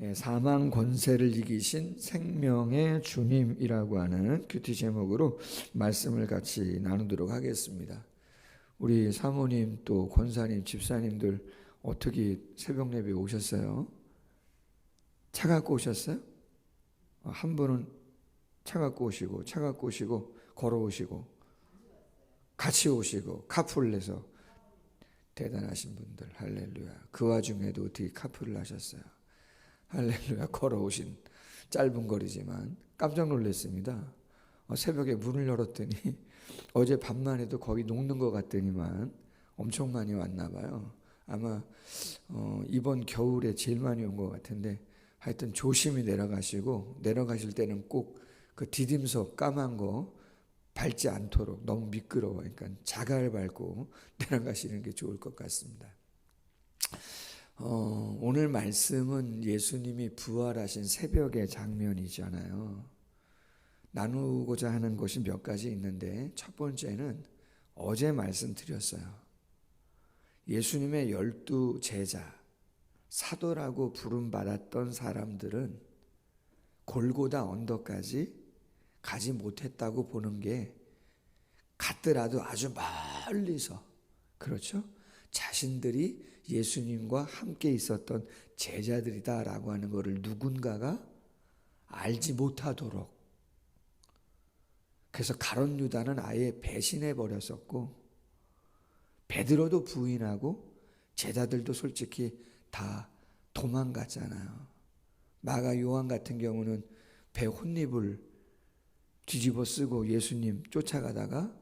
예, 사망 권세를 이기신 생명의 주님이라고 하는 큐티 제목으로 말씀을 같이 나누도록 하겠습니다. 우리 사모님 또 권사님 집사님들 어떻게 새벽 예배 오셨어요? 차 갖고 오셨어요? 어, 한 분은 차 갖고 오시고 차 갖고 오시고 걸어오시고 같이 오시고 카풀내서 대단하신 분들 할렐루야 그 와중에도 어떻게 카풀을 하셨어요 할렐루야 걸어오신 짧은 거리지만 깜짝 놀랐습니다 어, 새벽에 문을 열었더니 어제 밤만 해도 거의 녹는 것 같더니만 엄청 많이 왔나 봐요 아마 어, 이번 겨울에 제일 많이 온 것 같은데 하여튼 조심히 내려가시고 내려가실 때는 꼭 그 디딤석 까만 거 밟지 않도록 너무 미끄러워. 그러니까 자갈 밟고 내려가시는 게 좋을 것 같습니다. 어, 오늘 말씀은 예수님이 부활하신 새벽의 장면이잖아요. 나누고자 하는 것이 몇 가지 있는데 첫 번째는 어제 말씀드렸어요. 예수님의 열두 제자, 사도라고 부름받았던 사람들은 골고다 언덕까지 가지 못했다고 보는 게 같더라도 아주 멀리서 그렇죠? 자신들이 예수님과 함께 있었던 제자들이다라고 하는 것을 누군가가 알지 못하도록 그래서 가론 유다는 아예 배신해 버렸었고 베드로도 부인하고 제자들도 솔직히 다 도망갔잖아요. 마가 요한 같은 경우는 배 혼입을 뒤집어 쓰고 예수님 쫓아가다가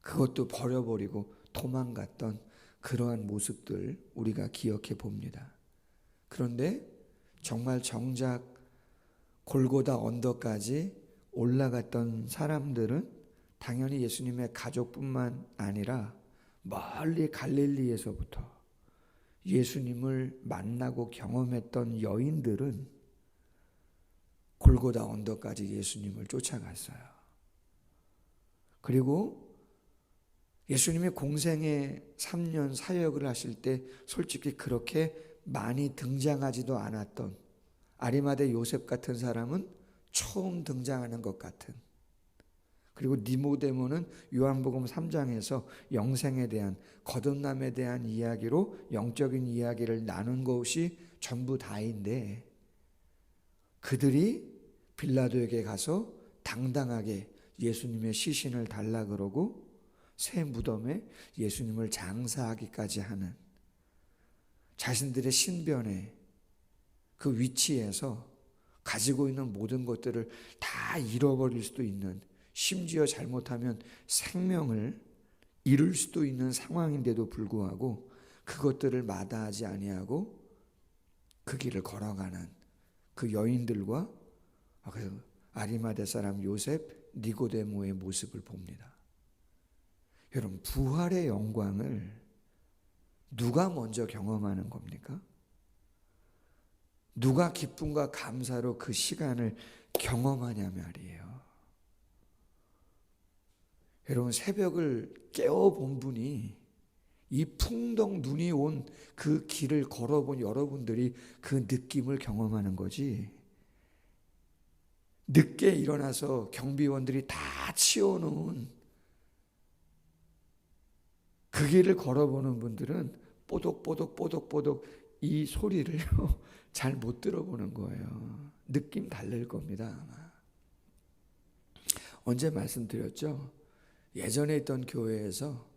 그것도 버려버리고 도망갔던 그러한 모습들 우리가 기억해 봅니다. 그런데 정말 정작 골고다 언덕까지 올라갔던 사람들은 당연히 예수님의 가족뿐만 아니라 멀리 갈릴리에서부터 예수님을 만나고 경험했던 여인들은 골고다 언덕까지 예수님을 쫓아갔어요. 그리고 예수님의 공생의 3년 사역을 하실 때 솔직히 그렇게 많이 등장하지도 않았던 아리마대 요셉 같은 사람은 처음 등장하는 것 같은. 그리고 니모데모는 요한복음 3장에서 영생에 대한 거듭남에 대한 이야기로 영적인 이야기를 나눈 것이 전부 다인데 그들이 빌라도에게 가서 당당하게 예수님의 시신을 달라 그러고 새 무덤에 예수님을 장사하기까지 하는 자신들의 신변에 그 위치에서 가지고 있는 모든 것들을 다 잃어버릴 수도 있는 심지어 잘못하면 생명을 잃을 수도 있는 상황인데도 불구하고 그것들을 마다하지 아니하고 그 길을 걸어가는 그 여인들과 아, 아리마대 사람 요셉 니고데모의 모습을 봅니다. 여러분 부활의 영광을 누가 먼저 경험하는 겁니까? 누가 기쁨과 감사로 그 시간을 경험하냐 말이에요. 여러분 새벽을 깨워 본 분이 이 풍덩 눈이 온 그 길을 걸어본 여러분들이 그 느낌을 경험하는 거지. 늦게 일어나서 경비원들이 다 치워놓은 그 길을 걸어보는 분들은 뽀독뽀독 뽀독뽀독 이 소리를 잘 못 들어보는 거예요. 느낌 다를 겁니다. 아마. 언제 말씀드렸죠? 예전에 있던 교회에서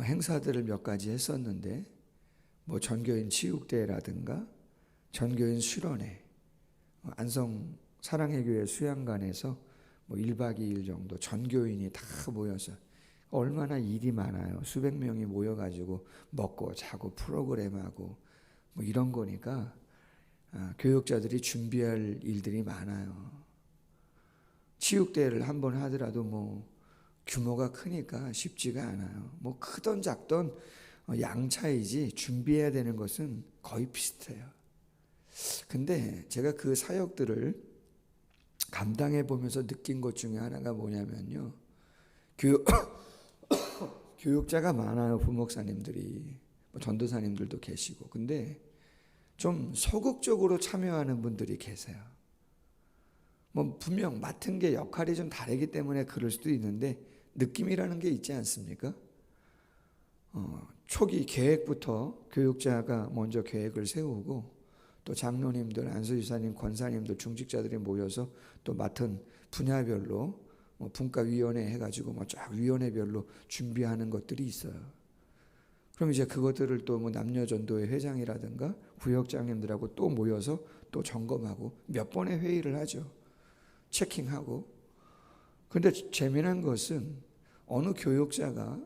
행사들을 몇 가지 했었는데 뭐 전교인 치육대라든가 전교인 수련회 안성 사랑의 교회 수양관에서 뭐 1박 2일 정도 전교인이 다 모여서 얼마나 일이 많아요. 수백 명이 모여가지고 먹고 자고 프로그램하고 뭐 이런 거니까 아, 교육자들이 준비할 일들이 많아요. 치육대를 한 번 하더라도 뭐 규모가 크니까 쉽지가 않아요. 뭐 크던 작던 양차이지 준비해야 되는 것은 거의 비슷해요. 근데 제가 그 사역들을 감당해 보면서 느낀 것 중에 하나가 뭐냐면요. 교육, 교육자가 많아요. 부목사님들이. 뭐 전도사님들도 계시고. 근데 좀 소극적으로 참여하는 분들이 계세요. 뭐 분명 맡은 게 역할이 좀 다르기 때문에 그럴 수도 있는데 느낌이라는 게 있지 않습니까? 어, 초기 계획부터 교육자가 먼저 계획을 세우고 또 장로님들, 안수지사님, 권사님들, 중직자들이 모여서 또 맡은 분야별로 뭐 분과위원회 해가지고 뭐 쫙 위원회별로 준비하는 것들이 있어요. 그럼 이제 그것들을 또 뭐 남녀전도회 회장이라든가 구역장님들하고 또 모여서 또 점검하고 몇 번의 회의를 하죠. 체킹하고. 근데 재미난 것은 어느 교육자가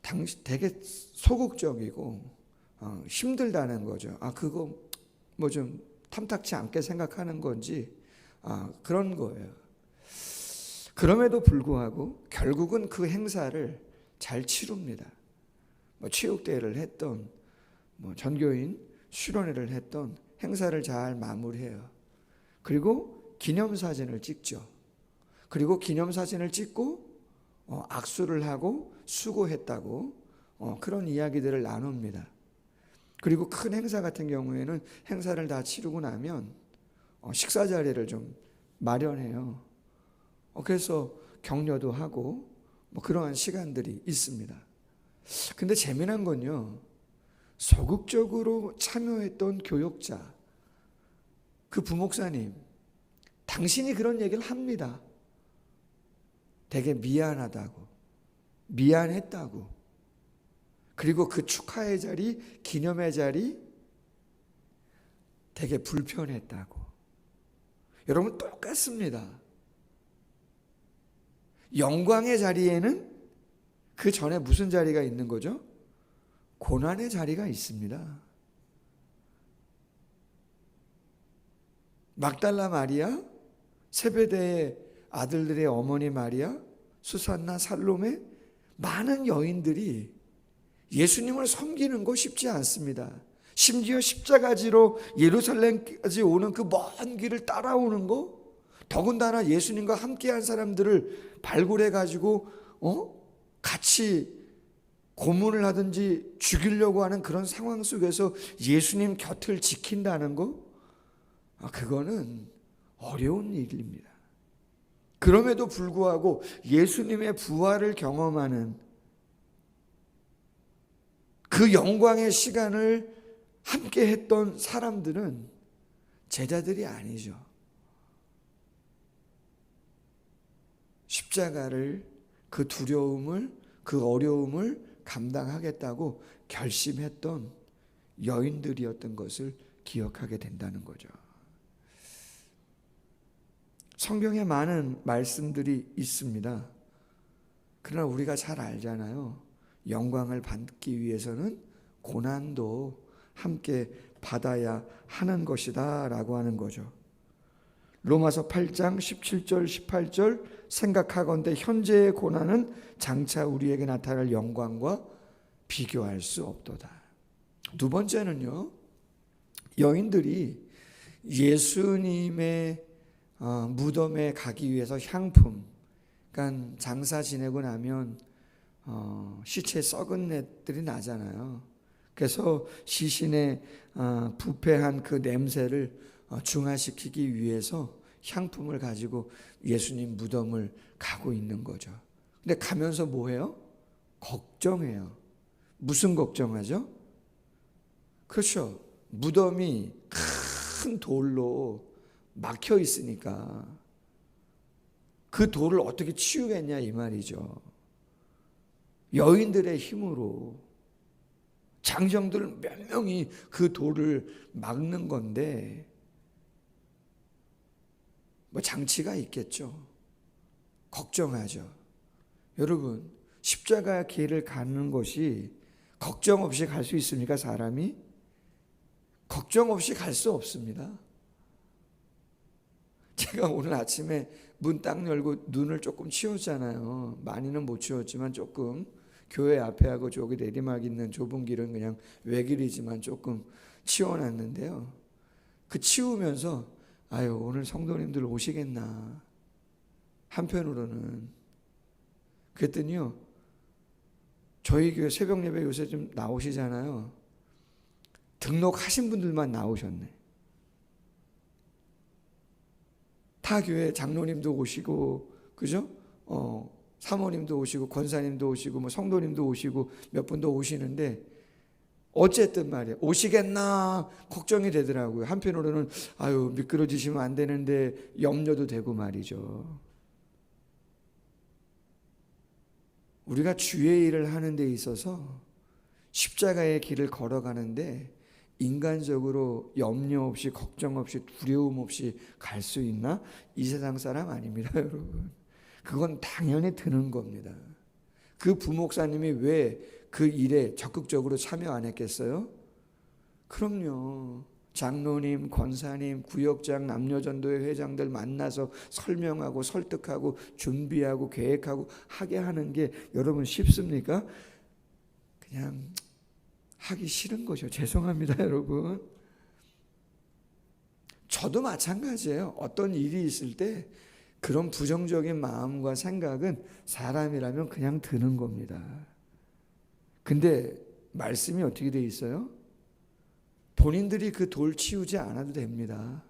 당시 되게 소극적이고 어, 힘들다는 거죠. 아 그거 뭐 좀 탐탁치 않게 생각하는 건지 아 그런 거예요. 그럼에도 불구하고 결국은 그 행사를 잘 치룹니다. 뭐 체육대회를 했던 뭐 전교인 수련회를 했던 행사를 잘 마무리해요. 그리고 기념사진을 찍죠. 그리고 기념사진을 찍고 어, 악수를 하고 수고했다고 어, 그런 이야기들을 나눕니다. 그리고 큰 행사 같은 경우에는 행사를 다 치르고 나면 어, 식사 자리를 좀 마련해요. 어, 그래서 격려도 하고 뭐 그러한 시간들이 있습니다. 근데 재미난 건요. 소극적으로 참여했던 교육자, 그 부목사님, 당신이 그런 얘기를 합니다. 되게 미안하다고, 미안했다고, 그리고 그 축하의 자리, 기념의 자리, 되게 불편했다고. 여러분, 똑같습니다. 영광의 자리에는 그 전에 무슨 자리가 있는 거죠? 고난의 자리가 있습니다. 막달라 마리아, 세베대의 아들들의 어머니 마리아, 수산나 살롬의 많은 여인들이 예수님을 섬기는 거 쉽지 않습니다. 심지어 십자가지로 예루살렘까지 오는 그 먼 길을 따라오는 거, 더군다나 예수님과 함께한 사람들을 발굴해 가지고 어 같이 고문을 하든지 죽이려고 하는 그런 상황 속에서 예수님 곁을 지킨다는 거, 아, 그거는 어려운 일입니다. 그럼에도 불구하고 예수님의 부활을 경험하는 그 영광의 시간을 함께 했던 사람들은 제자들이 아니죠. 십자가를 그 두려움을 그 어려움을 감당하겠다고 결심했던 여인들이었던 것을 기억하게 된다는 거죠. 성경에 많은 말씀들이 있습니다. 그러나 우리가 잘 알잖아요. 영광을 받기 위해서는 고난도 함께 받아야 하는 것이다 라고 하는 거죠. 로마서 8장 17절 18절 생각하건대 현재의 고난은 장차 우리에게 나타날 영광과 비교할 수 없도다. 두 번째는요. 여인들이 예수님의 어, 무덤에 가기 위해서 향품, 그러니까 장사 지내고 나면 어, 시체 썩은 애들이 나잖아요. 그래서 시신의 어, 부패한 그 냄새를 어, 중화시키기 위해서 향품을 가지고 예수님 무덤을 가고 있는 거죠. 근데 가면서 뭐 해요? 걱정해요. 무슨 걱정하죠? 그렇죠. 무덤이 큰 돌로 막혀 있으니까 그 돌을 어떻게 치우겠냐 이 말이죠. 여인들의 힘으로 장정들 몇 명이 그 돌을 막는 건데 뭐 장치가 있겠죠. 걱정하죠. 여러분, 십자가 길을 가는 것이 걱정 없이 갈 수 있습니까, 사람이? 걱정 없이 갈 수 없습니다. 제가 오늘 아침에 문 딱 열고 눈을 조금 치웠잖아요. 많이는 못 치웠지만 조금 교회 앞에 하고 저기 내리막 있는 좁은 길은 그냥 외길이지만 조금 치워놨는데요. 그 치우면서 아유 오늘 성도님들 오시겠나 한편으로는 그랬더니요 저희 교회 새벽 예배 요새 좀 나오시잖아요 등록하신 분들만 나오셨네. 타 교회 장로님도 오시고 그죠? 어, 사모님도 오시고 권사님도 오시고 뭐 성도님도 오시고 몇 분도 오시는데 어쨌든 말이에요. 오시겠나 걱정이 되더라고요. 한편으로는 아유 미끄러지시면 안 되는데 염려도 되고 말이죠. 우리가 주의 일을 하는 데 있어서 십자가의 길을 걸어가는데 인간적으로 염려 없이 걱정 없이 두려움 없이 갈 수 있나? 이 세상 사람 아닙니다, 여러분. 그건 당연히 드는 겁니다. 그 부목사님이 왜 그 일에 적극적으로 참여 안 했겠어요? 그럼요. 장로님, 권사님, 구역장, 남녀전도회 회장들 만나서 설명하고 설득하고 준비하고 계획하고 하게 하는 게 여러분 쉽습니까? 그냥 하기 싫은 거죠. 죄송합니다, 여러분. 저도 마찬가지예요. 어떤 일이 있을 때 그런 부정적인 마음과 생각은 사람이라면 그냥 드는 겁니다. 근데 말씀이 어떻게 돼 있어요? 본인들이 그 돌 치우지 않아도 됩니다.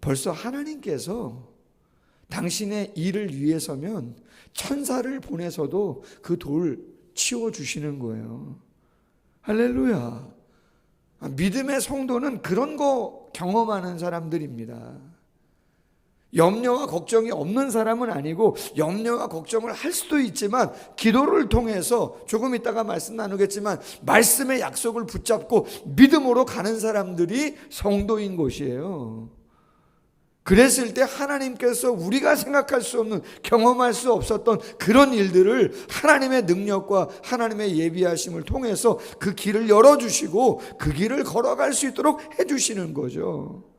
벌써 하나님께서 당신의 일을 위해서면 천사를 보내서도 그 돌 치워 주시는 거예요. 할렐루야. 믿음의 성도는 그런 거 경험하는 사람들입니다. 염려와 걱정이 없는 사람은 아니고 염려와 걱정을 할 수도 있지만 기도를 통해서 조금 이따가 말씀 나누겠지만 말씀의 약속을 붙잡고 믿음으로 가는 사람들이 성도인 것이에요. 그랬을 때 하나님께서 우리가 생각할 수 없는 경험할 수 없었던 그런 일들을 하나님의 능력과 하나님의 예비하심을 통해서 그 길을 열어주시고 그 길을 걸어갈 수 있도록 해주시는 거죠.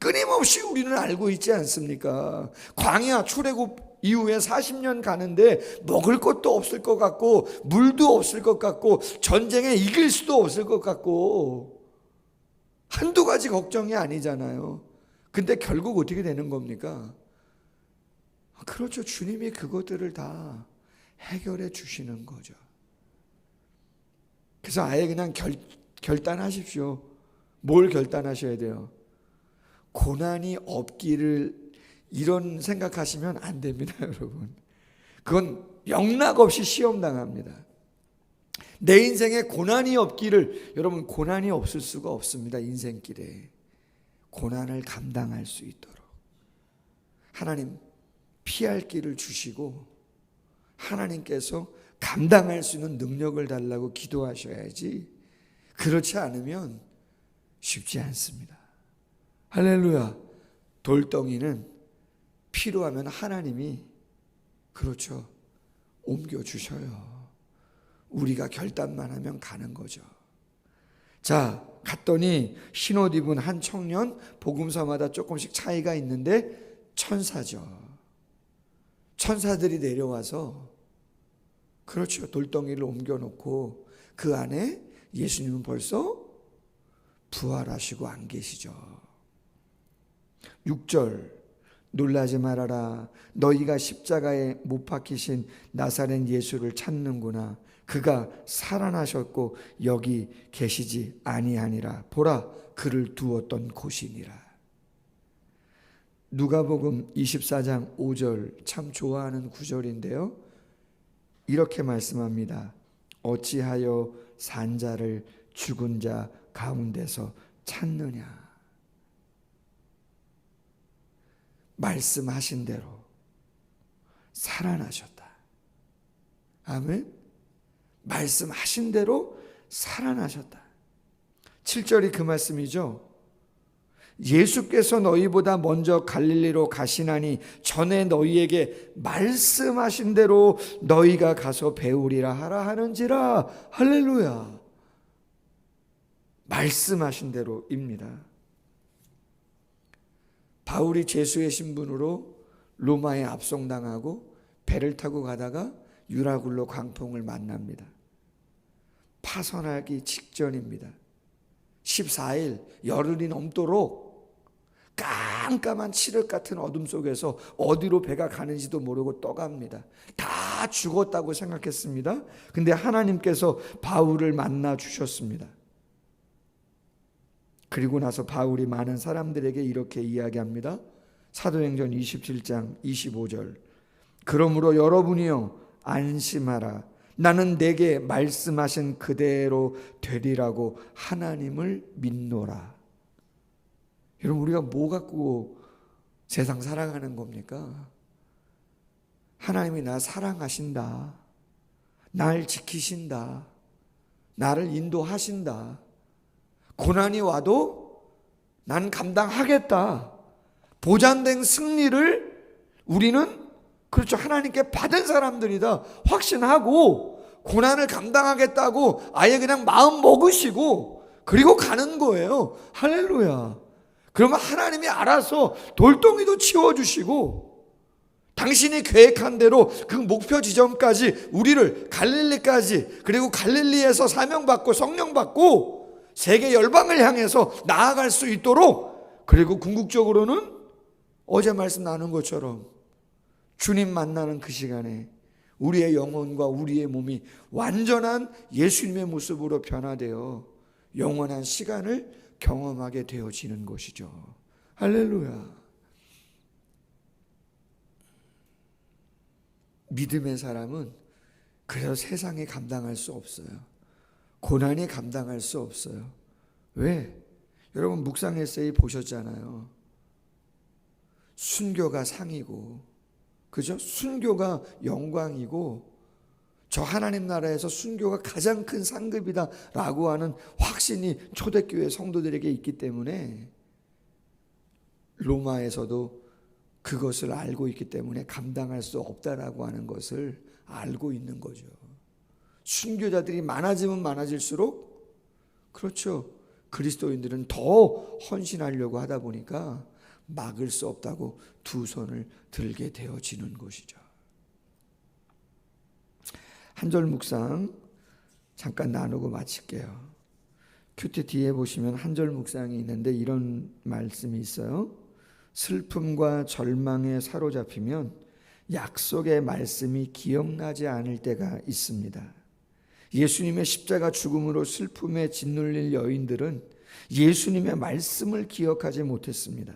끊임없이 우리는 알고 있지 않습니까? 광야 출애굽 이후에 40년 가는데 먹을 것도 없을 것 같고 물도 없을 것 같고 전쟁에 이길 수도 없을 것 같고 한두 가지 걱정이 아니잖아요. 근데 결국 어떻게 되는 겁니까? 그렇죠. 주님이 그것들을 다 해결해 주시는 거죠. 그래서 아예 그냥 결, 결단하십시오. 뭘 결단하셔야 돼요? 고난이 없기를 이런 생각하시면 안 됩니다, 여러분. 그건 영락 없이 시험 당합니다. 내 인생에 고난이 없기를 여러분 고난이 없을 수가 없습니다. 인생길에 고난을 감당할 수 있도록 하나님 피할 길을 주시고 하나님께서 감당할 수 있는 능력을 달라고 기도하셔야지 그렇지 않으면 쉽지 않습니다. 할렐루야. 돌덩이는 필요하면 하나님이 그렇죠. 옮겨 주셔요. 우리가 결단만 하면 가는 거죠. 자, 갔더니 흰옷 입은 한 청년 복음서마다 조금씩 차이가 있는데 천사죠. 천사들이 내려와서 그렇죠. 돌덩이를 옮겨 놓고 그 안에 예수님은 벌써 부활하시고 안 계시죠. 6절. 놀라지 말아라. 너희가 십자가에 못 박히신 나사렛 예수를 찾는구나. 그가 살아나셨고 여기 계시지 아니하니라. 보라 그를 두었던 곳이니라. 누가복음 24장 5절 참 좋아하는 구절인데요. 이렇게 말씀합니다. 어찌하여 산자를 죽은 자 가운데서 찾느냐 말씀하신 대로 살아나셨다. 아멘. 말씀하신 대로 살아나셨다. 7절이 그 말씀이죠. 예수께서 너희보다 먼저 갈릴리로 가시나니 전에 너희에게 말씀하신 대로 너희가 가서 배우리라 하라 하는지라 할렐루야. 말씀하신 대로입니다. 바울이 제수의 신분으로 로마에 압송당하고 배를 타고 가다가 유라굴로 광풍을 만납니다. 파선하기 직전입니다. 14일 열흘이 넘도록 깜깜한 칠흑 같은 어둠 속에서 어디로 배가 가는지도 모르고 떠갑니다. 다 죽었다고 생각했습니다. 근데 하나님께서 바울을 만나 주셨습니다. 그리고 나서 바울이 많은 사람들에게 이렇게 이야기합니다. 사도행전 27장 25절. 그러므로 여러분이요 안심하라. 나는 내게 말씀하신 그대로 되리라고 하나님을 믿노라. 여러분 우리가 뭐 갖고 세상 살아가는 겁니까? 하나님이 나 사랑하신다. 날 지키신다. 나를 인도하신다. 고난이 와도 난 감당하겠다. 보장된 승리를 우리는 그렇죠. 하나님께 받은 사람들이다. 확신하고 고난을 감당하겠다고 아예 그냥 마음 먹으시고 그리고 가는 거예요. 할렐루야. 그러면 하나님이 알아서 돌덩이도 치워주시고 당신이 계획한 대로 그 목표 지점까지 우리를 갈릴리까지 그리고 갈릴리에서 사명받고 성령받고 세계 열방을 향해서 나아갈 수 있도록 그리고 궁극적으로는 어제 말씀 나눈 것처럼 주님 만나는 그 시간에 우리의 영혼과 우리의 몸이 완전한 예수님의 모습으로 변화되어 영원한 시간을 경험하게 되어지는 것이죠. 할렐루야. 믿음의 사람은 그래서 세상에 감당할 수 없어요. 고난이 감당할 수 없어요. 왜? 여러분 묵상 에세이 보셨잖아요. 순교가 상이고 그죠? 순교가 영광이고 저 하나님 나라에서 순교가 가장 큰 상급이다라고 하는 확신이 초대교회 성도들에게 있기 때문에 로마에서도 그것을 알고 있기 때문에 감당할 수 없다라고 하는 것을 알고 있는 거죠. 순교자들이 많아지면 많아질수록 그렇죠. 그리스도인들은 더 헌신하려고 하다 보니까 막을 수 없다고 두 손을 들게 되어지는 것이죠. 한절 묵상 잠깐 나누고 마칠게요. 큐티 뒤에 보시면 한절 묵상이 있는데 이런 말씀이 있어요. 슬픔과 절망에 사로잡히면 약속의 말씀이 기억나지 않을 때가 있습니다. 예수님의 십자가 죽음으로 슬픔에 짓눌릴 여인들은 예수님의 말씀을 기억하지 못했습니다.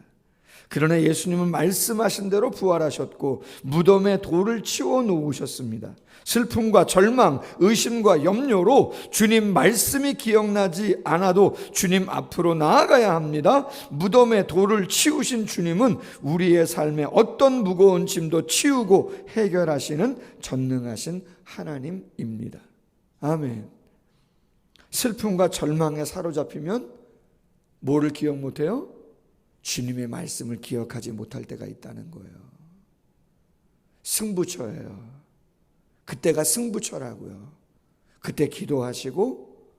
그러나 예수님은 말씀하신 대로 부활하셨고 무덤에 돌을 치워 놓으셨습니다. 슬픔과 절망, 의심과 염려로 주님 말씀이 기억나지 않아도 주님 앞으로 나아가야 합니다. 무덤에 돌을 치우신 주님은 우리의 삶에 어떤 무거운 짐도 치우고 해결하시는 전능하신 하나님입니다. 아멘. 슬픔과 절망에 사로잡히면 뭐를 기억 못해요? 주님의 말씀을 기억하지 못할 때가 있다는 거예요. 승부처예요. 그때가 승부처라고요. 그때 기도하시고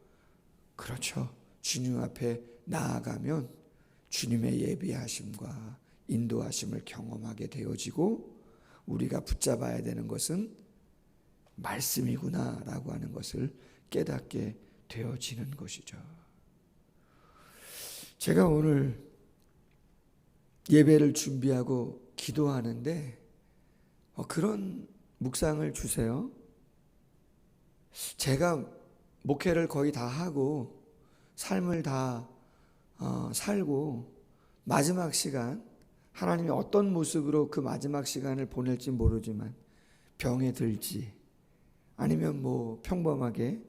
그렇죠. 주님 앞에 나아가면 주님의 예비하심과 인도하심을 경험하게 되어지고 우리가 붙잡아야 되는 것은 말씀이구나라고 하는 것을 깨닫게 되어지는 것이죠. 제가 오늘 예배를 준비하고 기도하는데 어, 그런 묵상을 주세요. 제가 목회를 거의 다 하고 삶을 다 어, 살고 마지막 시간 하나님이 어떤 모습으로 그 마지막 시간을 보낼지 모르지만 병에 들지 아니면 뭐 평범하게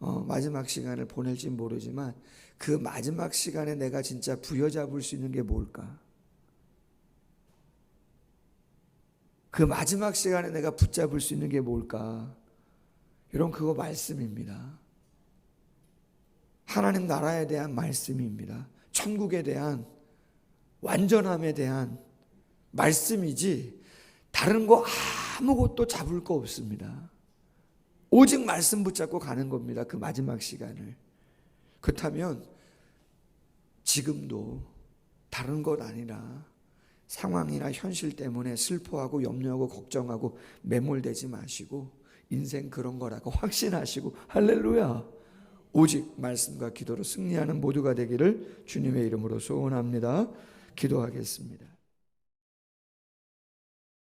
어, 마지막 시간을 보낼지 모르지만 그 마지막 시간에 내가 진짜 부여잡을 수 있는 게 뭘까? 그 마지막 시간에 내가 붙잡을 수 있는 게 뭘까? 여러분, 그거 말씀입니다. 하나님 나라에 대한 말씀입니다. 천국에 대한 완전함에 대한 말씀이지, 다른 거 아무것도 잡을 거 없습니다. 오직 말씀 붙잡고 가는 겁니다. 그 마지막 시간을. 그렇다면 지금도 다른 것 아니라 상황이나 현실 때문에 슬퍼하고 염려하고 걱정하고 매몰되지 마시고 인생 그런 거라고 확신하시고 할렐루야. 오직 말씀과 기도로 승리하는 모두가 되기를 주님의 이름으로 소원합니다. 기도하겠습니다.